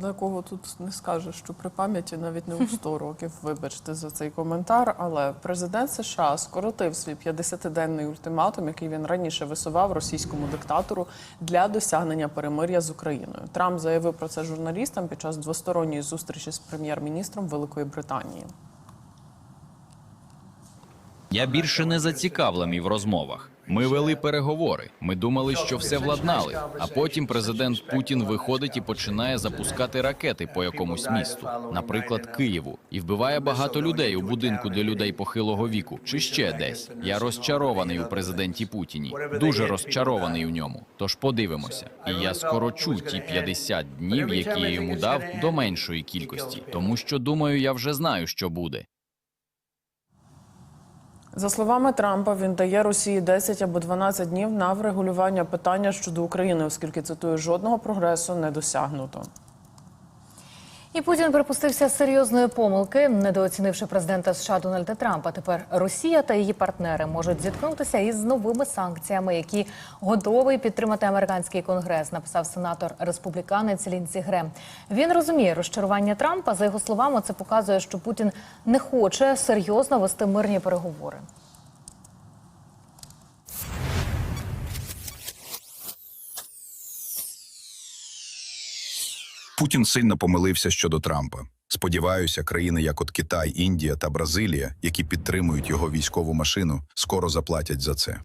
про такого тут не скажеш, що при пам'яті навіть не у 100 років. Вибачте за цей коментар. Але президент США скоротив свій 50-денний ультиматум, який він раніше висував російському диктатору для досягнення перемир'я з Україною. Трамп заявив про це журналістам під час двосторонньої зустрічі з прем'єр-міністром Великої Британії. Я більше не зацікавлений в розмовах. Ми вели переговори. Ми думали, що все владнали. А потім президент Путін виходить і починає запускати ракети по якомусь місту, наприклад, Києву, і вбиває багато людей у будинку для людей похилого віку, чи ще десь. Я розчарований у президенті Путіні, дуже розчарований у ньому. Тож подивимося. І я скорочу ті 50 днів, які я йому дав, до меншої кількості, тому що думаю, я вже знаю, що буде. За словами Трампа, він дає Росії 10 або 12 днів на врегулювання питання щодо України, оскільки цитую, жодного прогресу не досягнуто. І Путін припустився серйозної помилки, недооцінивши президента США Дональда Трампа. Тепер Росія та її партнери можуть зіткнутися із новими санкціями, які готовий підтримати американський конгрес. Написав сенатор республіканець Лінсі Грем. Він розуміє розчарування Трампа. За його словами, це показує, що Путін не хоче серйозно вести мирні переговори. Путін сильно помилився щодо Трампа. Сподіваюся, країни, як от Китай, Індія та Бразилія, які підтримують його військову машину, скоро заплатять за це.